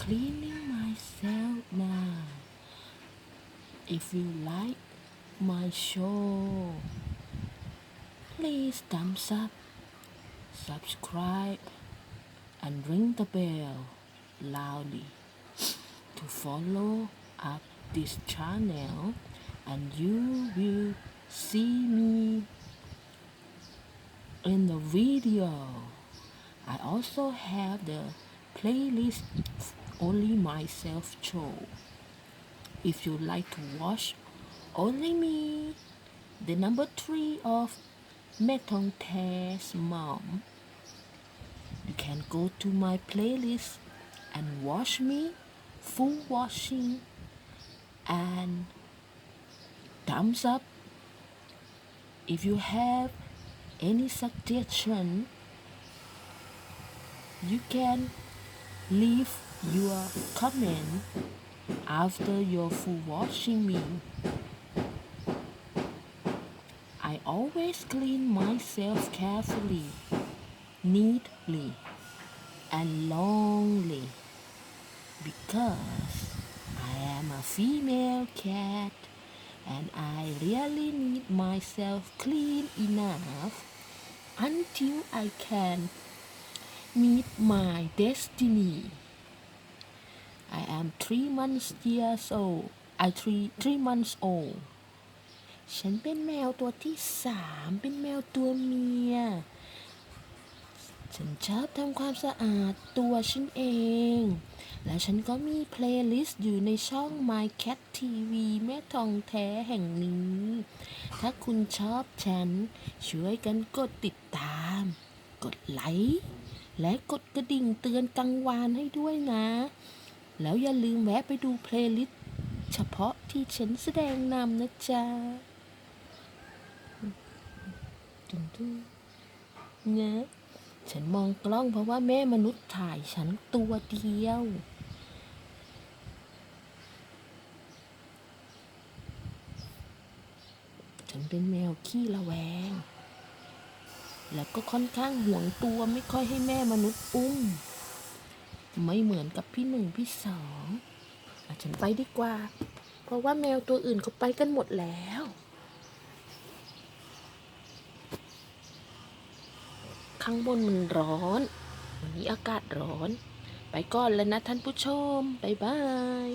cleaning myself now. If you like my show, please thumbs up, subscribe, and ring the bell loudly to follow up this channel and you will see me in the video. I also have the playlist Only Myself show. If you like to watch Only Me, the number three of Metong Tae's mom, you can go to my playlist and watch me full washing and thumbs up. If you have any suggestion you can leave your coming after your full washing me I always clean myself carefully neatly and longly because I am a female cat and I really need myself clean enough until I can meet my destiny. I am three months years old I three three months old ฉันเป็นแมวตัวที่สามเป็นแมวตัวเมีย ฉันชอบทำความสะอาดตัวฉันเอง และฉันก็มีเพลย์ลิสต์อยู่ในช่อง My Cat TV แม่ทองแท้แห่งนี้ ถ้าคุณชอบฉัน ช่วยกันกดติดตาม กดไลค์ และกดกระดิ่งเตือนกังวานให้ด้วยนะ แล้วอย่าลืมแวะไปดูเพลย์ลิสต์เฉพาะที่ฉันแสดงนำนะจ๊ะตึงตึงเนี่ยฉันมองกล้องเพราะว่าแม่มนุษย์ถ่ายฉันตัวเดียว ฉันเป็นแมวขี้ระแวง แล้วก็ค่อนข้างห่วงตัวไม่ค่อยให้แม่มนุษย์อุ้ม ไม่เหมือนกับพี่หนึ่งพี่สองอฉันไปดีกว่า เพราะว่าแมวตัวอื่นเขาไปกันหมดแล้ว ข้างบนมันร้อน วันนี้อากาศร้อน ไปก่อนแล้วนะท่านผู้ชม บ๊ายบาย